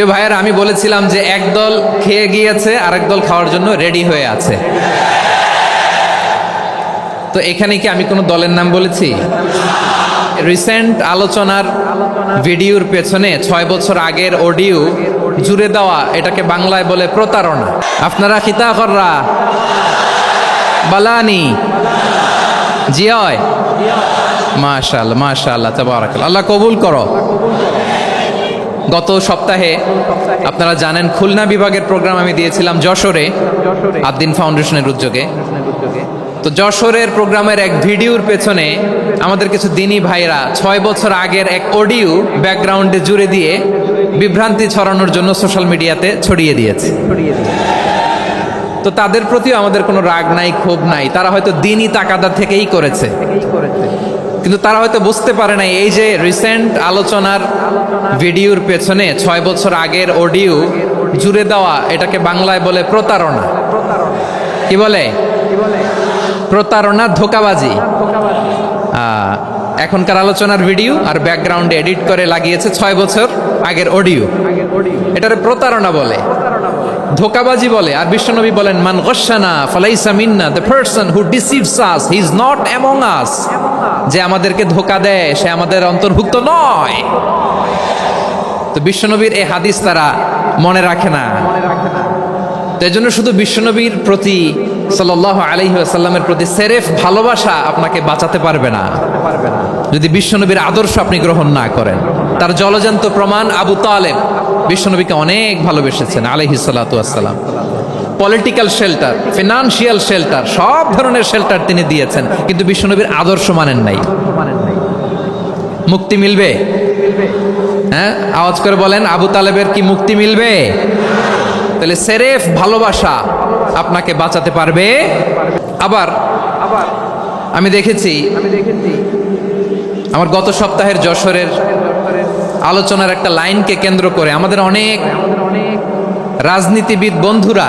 প্রিয় ভাইয়ের, আমি বলেছিলাম যে একদল খেয়ে গিয়েছে, আরেক দল খাওয়ার জন্য রেডি হয়ে আছে। তো এখানে কি আমি কোনো দলের নাম বলেছি? রিসেন্ট আলোচনার ভিডিওর পেছনে ছয় বছর আগের অডিও জুড়ে দেওয়া এটাকে বাংলায় বলে প্রতারণা। আপনারা খিতা কররা, বালানি মাশাআল্লাহ মাশাআল্লাহ তাবারাকাল্লাহ। আল্লাহ কবুল করো। গত সপ্তাহে আপনারা জানেন খুলনা বিভাগের প্রোগ্রাম আমি দিয়েছিলাম যশোরে আদ্দিন ফাউন্ডেশনের উদ্যোগে। তো যশোরের প্রোগ্রামের এক ভিডিওর পেছনে আমাদের কিছু দিনী ভাইরা ছয় বছর আগের এক অডিও ব্যাকগ্রাউন্ডে জুড়ে দিয়ে বিভ্রান্তি ছড়ানোর জন্য সোশ্যাল মিডিয়াতে ছড়িয়ে দিয়েছে। তো তাদের প্রতিও আমাদের কোনো রাগ নাই, ক্ষোভ নাই। তারা হয়তো দিনই তাকাদা থেকেই করেছে। কিন্তু তারা হয়তো বুঝতে পারে না এই যে রিসেন্ট আলোচনার ভিডিওর পেছনে ছয় বছর আগের অডিও জুড়ে দেওয়া এটাকে বাংলায় বলে প্রতারণা। কি বলে? প্রতারণা ধোকাবাজি। এখনকার আলোচনার ভিডিও আর ব্যাকগ্রাউন্ডে এডিট করে লাগিয়েছে ছয় বছর আগের অডিও এটারে প্রতারণা বলে। ধোকাবাজি বলে। আর বিশ্বনবী বলেন, মান গসানা ফালাইসা মিন্না the person who deceives us he is not among us যে আমাদেরকে ধোকা দেয়, সে আমাদের অন্তর্ভুক্ত নয়। তো বিশ্বনবীর এই হাদিস তারা মনে রাখে না। তো এই জন্য শুধু বিশ্বনবীর প্রতি সাল্লাহ আলহি আসাল্লামের প্রতি সেরেফ ভালোবাসা আপনাকে বাঁচাতে পারবে না। যদি বিশ্বনবীর আদর্শ আপনি গ্রহণ না করেন, তার জলজান্ত প্রমাণ আবু তালেব বিশ্বনবীকে অনেক ভালোবেসেছেন আলহি সাল্লাম পলিটিক্যাল শেল্টার ফিনান্সিয়াল শেল্টার সব ধরনের শেল্টার তিনি দিয়েছেন, কিন্তু বিশ্বনবীর আদর্শ মানেন নাই। মুক্তি মিলবে? হ্যাঁ? আওয়াজ করে বলেন, আবু তালেবের কি মুক্তি মিলবে? তাহলে সেরেফ ভালোবাসা আপনাকে বাঁচাতে পারবে। আবার আবার আমি দেখেছি, আমার গত সপ্তাহের যশোরের আলোচনার একটা লাইনকে কেন্দ্র করে আমাদের অনেক রাজনীতিবিদ বন্ধুরা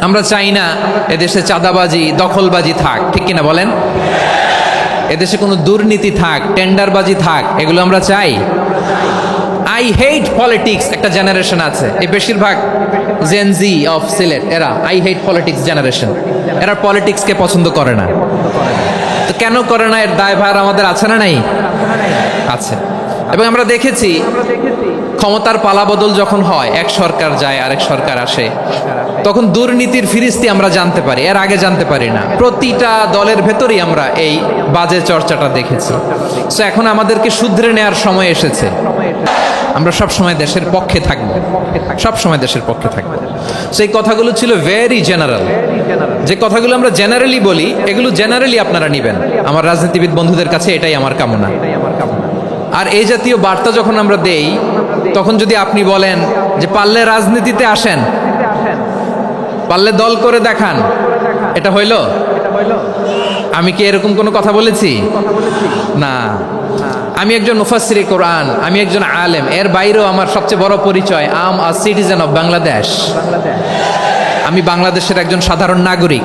আমরা চাই না এদেশে চাঁদাবাজি, দখলবাজি থাক। ঠিক কিনা বলেন? এদেশে কোনো দুর্নীতি থাক, টেন্ডারবাজি থাক, এগুলো আমরা চাই। আই হেট পলিটিক্স একটা জেনারেশন আছে। এই বেশিরভাগ জেনজি অফ সিলেট এরা আই হেট পলিটিক্স জেনারেশন এরা পলিটিক্সকে পছন্দ করে না। তো কেন করে না? এর দায়ভার আমাদের আছে না নাই? আছে। এবং আমরা দেখেছি ক্ষমতার পালাবদল যখন হয়, এক সরকার যায়, আরেক সরকার আসে। তখন দুর্নীতির ফিরিস্তি আমরা জানতে পারি, এর আগে জানতে পারি না। প্রতিটা দলের ভেতরেই আমরা এই বাজে চর্চাটা দেখেছি। সো এখন আমাদেরকে শুধরে নেওয়ার সময় এসেছে। আমরা সব সময় দেশের পক্ষে থাকব। সব সময় দেশের পক্ষে থাকব। সেই কথাগুলো ছিল ভেরি জেনারেল যে কথাগুলো আমরা জেনারেলি বলি, এগুলো জেনারেলি আপনারা নেবেন। আমার রাজনীতিবিদ বন্ধুদের কাছে এটাই আমার কামনা। আর এই জাতীয় বার্তা যখন আমরা দেই, তখন যদি আপনি বলেন যে পারলে রাজনীতিতে আসেন, পারলে দল করে দেখান, এটা হইল? আমি কি এরকম কোনো কথা বলেছি? না। আমি একজন মুফাসিরি কোরআন, আমি একজন আলেম, এর বাইরেও আমার সবচেয়ে বড় পরিচয়, I'm a citizen of Bangladesh. আমি বাংলাদেশের একজন সাধারণ নাগরিক।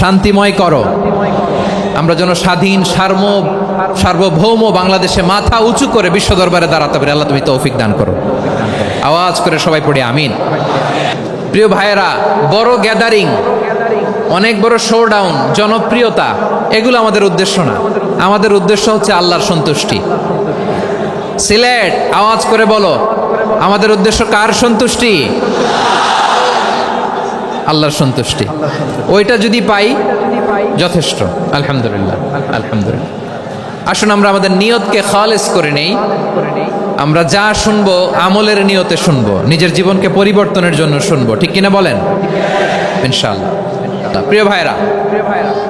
শান্তিময় করো। আমরা যেন স্বাধীন, সার্ম, সার্বভৌম বাংলাদেশে মাথা উঁচু করে বিশ্ব দরবারে দাঁড়াতে পারি। আল্লাহ তুমি তৌফিক দান করো। আওয়াজ করে সবাই পড়ি, আমিন। প্রিয় ভাইয়েরা, বড় গ্যাদারিং অনেক বড় শো ডাউন জনপ্রিয়তা, এগুলো আমাদের উদ্দেশ্য না। আমাদের উদ্দেশ্য হচ্ছে আল্লাহর সন্তুষ্টি। সিলেট, আওয়াজ করে বলো, আমাদের উদ্দেশ্য কার সন্তুষ্টি? আল্লাহর সন্তুষ্টি। ওইটা যদি পাই, যথেষ্ট। আলহামদুলিল্লাহ আলহামদুলিল্লাহ। আসুন আমরা আমাদের নিয়তকে খালেস করে নেই। আমরা যা শুনব, আমলের নিয়তে শুনব, নিজের জীবনকে পরিবর্তনের জন্য শুনব। ঠিক কিনা বলেন? ইনশাআল্লাহ। প্রিয় ভাইরা,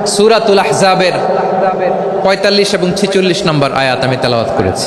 সুরাতুল আহজাবের পঁয়তাল্লিশ এবং ছেচল্লিশ নম্বর আয়াত আমি তেলাওয়াত করেছি।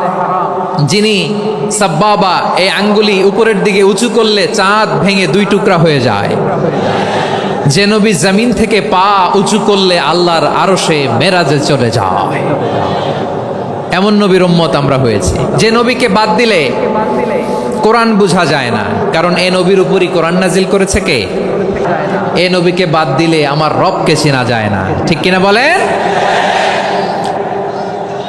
যিনি সাব্বাবা, এই আঙ্গুলি উপরের দিকে উঁচু করলে চাঁদ ভেঙে দুই টুকরা হয়ে যায়। যে নবী জমিন থেকে পা উঁচু করলে আল্লাহর আরও সে মেরাজে চলে যায়। এমন নবীর উম্মত আমরা হয়েছি। যে নবীকে বাদ দিলে কোরআন বোঝা যায় না। কারণ এ নবীর উপরই কোরআন নাজিল করেছে কে? এ নবীকে বাদ দিলে আমার রবকে চেনা যায় না। ঠিক কিনা বলেন?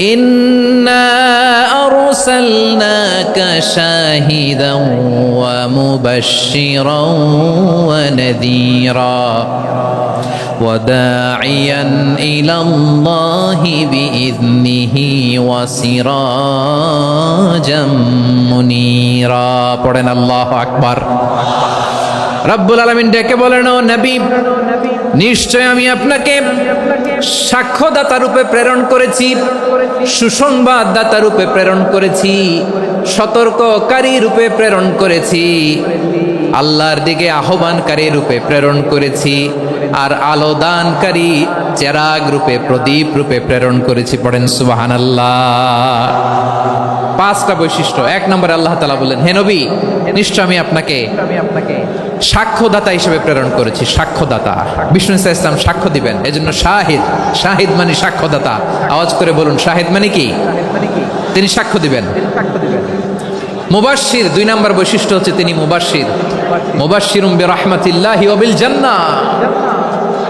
إنا أرسلناك شاهدا ومبشرا ونذيرا وداعيا إلى الله بإذنه وسراجا منيرا. قرن الله أكبر রব্বুল আলমিন ডেকে বলেন ও নবী, নিশ্চয় আমি আপনাকে সাক্ষ্যদাতা রূপে প্রেরণ করেছি, সুসংবাদদাতা রূপে প্রেরণ করেছি, সতর্ককারী রূপে প্রেরণ করেছি, আল্লাহর দিকে আহ্বানকারী রূপে প্রেরণ করেছি আর আলো দানকারী চেরাগ রূপে, প্রদীপ রূপে প্রেরণ করেছি, পড়েন সুবাহান আল্লাহ পাঁচটা বৈশিষ্ট্য। এক নম্বরে আল্লাহ তালা বললেন, হে নিশ্চয় আমি আপনাকে সাক্ষ্যদাতা হিসেবে প্রেরণ করেছি, সাক্ষ্যদাতা। বিষ্ণু ইসা ইসলাম সাক্ষ্য দিবেন, এজন্য শাহিদ শাহিদ মানে সাক্ষ্যদাতা। আওয়াজ করে বলুন, শাহিদ মানে কি? তিনি সাক্ষ্য দিবেন। মুবাশির দুই নম্বর বৈশিষ্ট্য হচ্ছে তিনি মুবাশির উম্বে রহমাতিল্লাহি ওবিল জান্নাহ।